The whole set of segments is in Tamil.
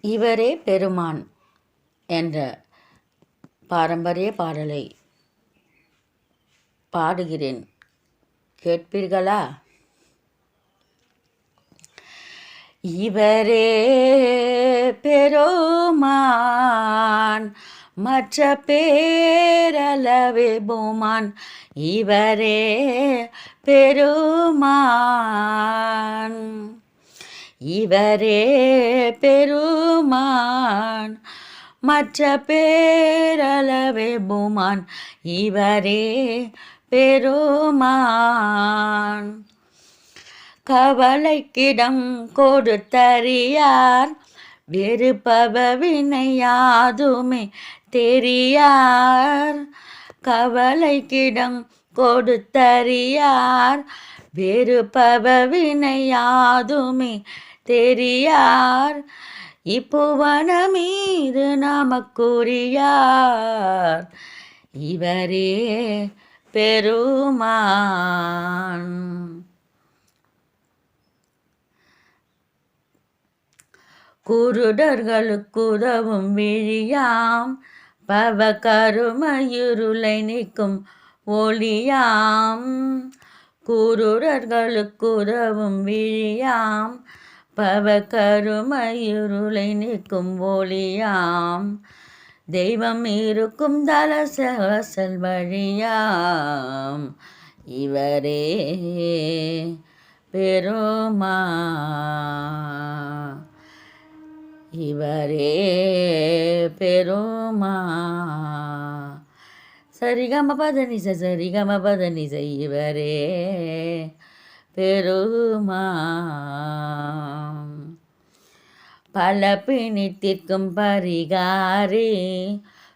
இவரே பெருமான் என்ற பாரம்பரிய பாடலை பாடுகிறேன். கேட்பீர்களா? இவரே பெருமான் மற்ற பேரளவே பூமான். இவரே பெருமான். இவரே பெருமான் மற்ற பேரளவே பூமான். இவரே பெருமான். கவலைக்கிடம் கொடுத்தறியார் வெறுப்பவ வினையாதுமே தெரியார். கவலைக்கிடம் கொடுத்தறியார் விருப்பவ வினையாதுமே தெரியார். இப்புவன மீது நமக்குரியார். இவரே பெருமான். குருடர்களுக்கு உதவும் விழியாம். பவ கருமயுருளை நிற்கும் ஒளியாம். குருடர்களுக்குதவும் விழியாம். பவ கருமயிருளை நிற்கும் ஒளியாம். தெய்வம் இருக்கும் தலசல் வழியாம். இவரே பெருமா. இவரே பெருமா. சரிகம பதனிச சரிகம பதனிச இவரே பெருமா பல பிணித்திற்கும் பரிகாரி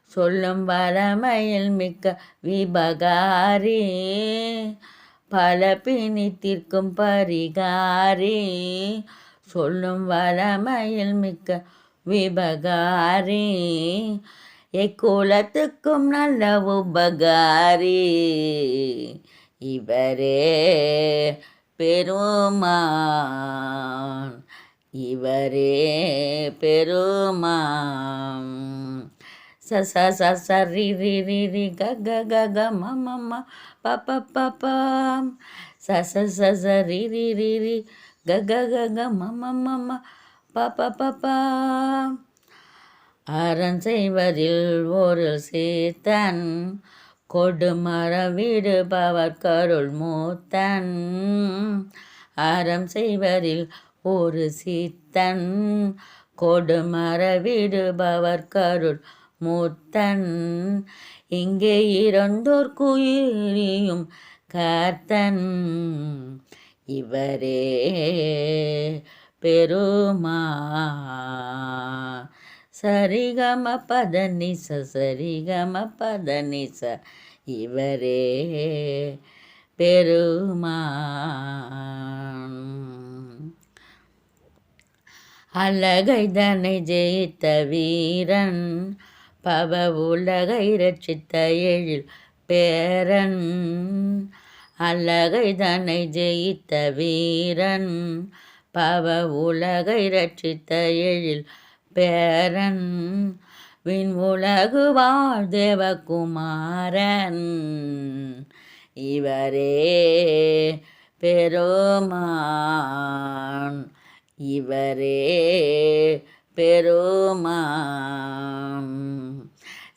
சொல்லும் வளமையில் மிக்க விபகாரி. பல பிணித்திற்கும் பரிகாரி சொல்லும் வளமையில் மிக்க விபகாரி. எக்குலத்துக்கும் நல்ல உபகாரி. இவரே பெருமான். இவரே பெருமான். ச ச ச ச ரி ரி ரி ரி க க க க ம ம ம ப ப ப ப. ச ச ச ச ரி ரி ரி ரி க க க க ம ம ம ம ப ப ப ப. அரண் செய்வதில் ஒரு சீத்தன் கொடுமர விடுபவர் கருள் மூத்தன். அறம் செய்வதில் ஒரு சீத்தன் கொடுமர விடுபவர் கருள் மூத்தன். இங்கே இறந்தோர் குயிரியும் காத்தன் இவரே பெருமா சரிகம பதனிச சரிகம பதனிச இவரே பெருமான். அழகைதனை ஜெயித்த வீரன் பவ உலகை ரட்சித்த எழில் பேரன். அழகைதனை ஜெயித்த வீரன் பவ உலகை ரட்சித்த எழில் பேரன் விண் உலகு வாழ் தேவகுமாரன். இவரே பெருமான். இவரே பெருமான்.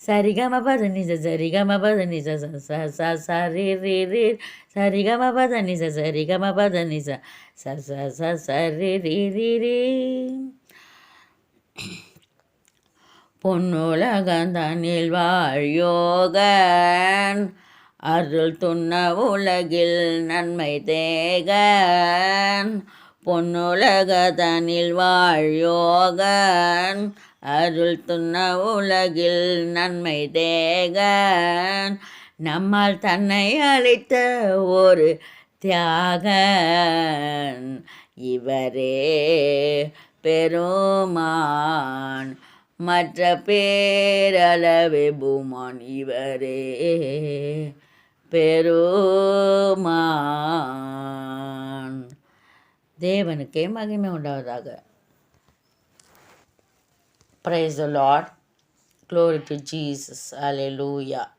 சரிகம பத நிச சரிகம பத நிச ச ச ச ரி ரி ரி. சரிகம பத நிச சரிகம பத நிச ச ச ச ச ரி ரி ரி. பொன்னுலகந்தனில் வாழ்யோகன் அருள் துண்ண உலகில் நன்மை தேகன். பொன்னுலகதனில் வாழ்யோகன் அருள் துண்ண உலகில் நன்மை தேகன். நம்மால் தன்னை அழைத்த ஒரு தியாகன். இவரே பெருமான் மற்ற பேரளவே பூமான் இவரே. பெருமான். தேவனுக்கே மகிமை உண்டாவதாக. Praise lord glory to Jesus hallelujah